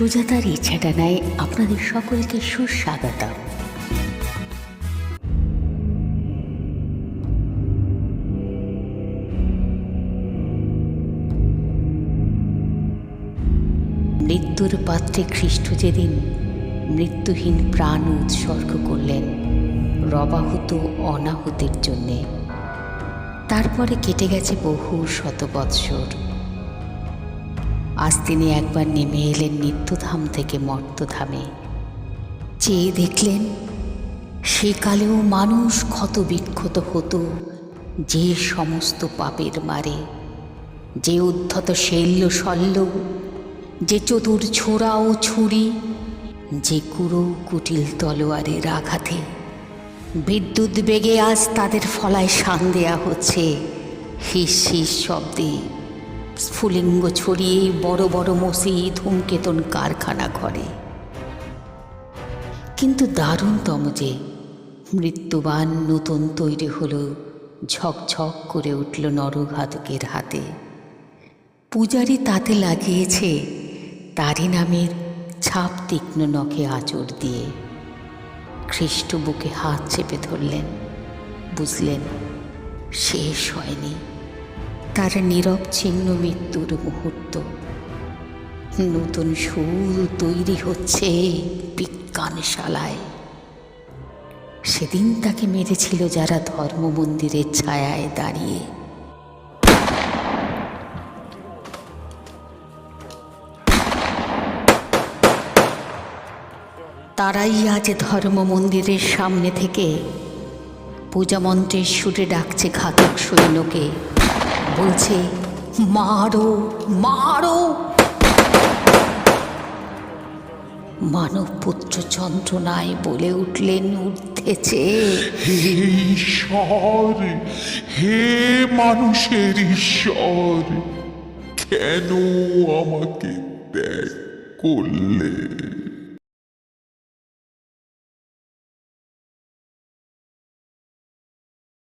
সুজাতার ইচ্ছাটা নেয় আপনাদের সকলকে সুস্বাগতম। মৃত্যুর পাত্রে খ্রিস্ট যেদিন মৃত্যুহীন প্রাণ উৎসর্গ করলেন, রবাহুত অনাহুতির জন্যে। তারপরে কেটে গেছে বহু শত বৎসর আজ তিনি একবার নেমে এলেন নিত্যধাম থেকে মর্তধামে। চেয়ে দেখলেন, সেকালেও মানুষ ক্ষত বিক্ষত হতো যে সমস্ত পাপের মারে। যে উদ্ধত শৈল্য শল্য, যে চতুর ছোড়া ও ছুরি, যে কুড়ো কুটিল তলোয়ারের আঘাতে। বিদ্যুৎ বেগে আজ তাদের ফলায় শান দেয়া হচ্ছে। হিস হিস শব্দে স্ফুলিঙ্গ ছড়িয়ে বড় বড় মসজিদ ধূমকেতন কারখানা ঘরে। কিন্তু দারুণতম যে মৃত্যুবান নতুন তৈরি হলো, ঝকঝক করে উঠল নরঘাতকের হাতে। পূজারি তাতে লাগিয়েছে তারই নামের ছাপ তীক্ষ্ণ নখে আঁচড় দিয়ে। খ্রিস্ট বুকে হাত চেপে ধরলেন, বুঝলেন, শেষ হয়নি। তার নীরব চিহ্ন মৃত্যুর মুহূর্ত? নতুন সুর তৈরি হচ্ছে বিজ্ঞানশালায়। সেদিন তাকে মেরেছিল যারা ধর্ম মন্দিরের ছায়ায় দাঁড়িয়ে। তারাই আজ ধর্ম মন্দিরের সামনে থেকে পূজা মন্ত্রের সুরে ডাকছে ঘাতক সৈন্যকে বলছে, মারো মারো। মানব পুত্র যন্ত্রণায় বলে উঠলেন উঠতেছে হে ঈশ্বর, হে মানুষের ঈশ্বর, কেন আমাকে ত্যাগ করলে?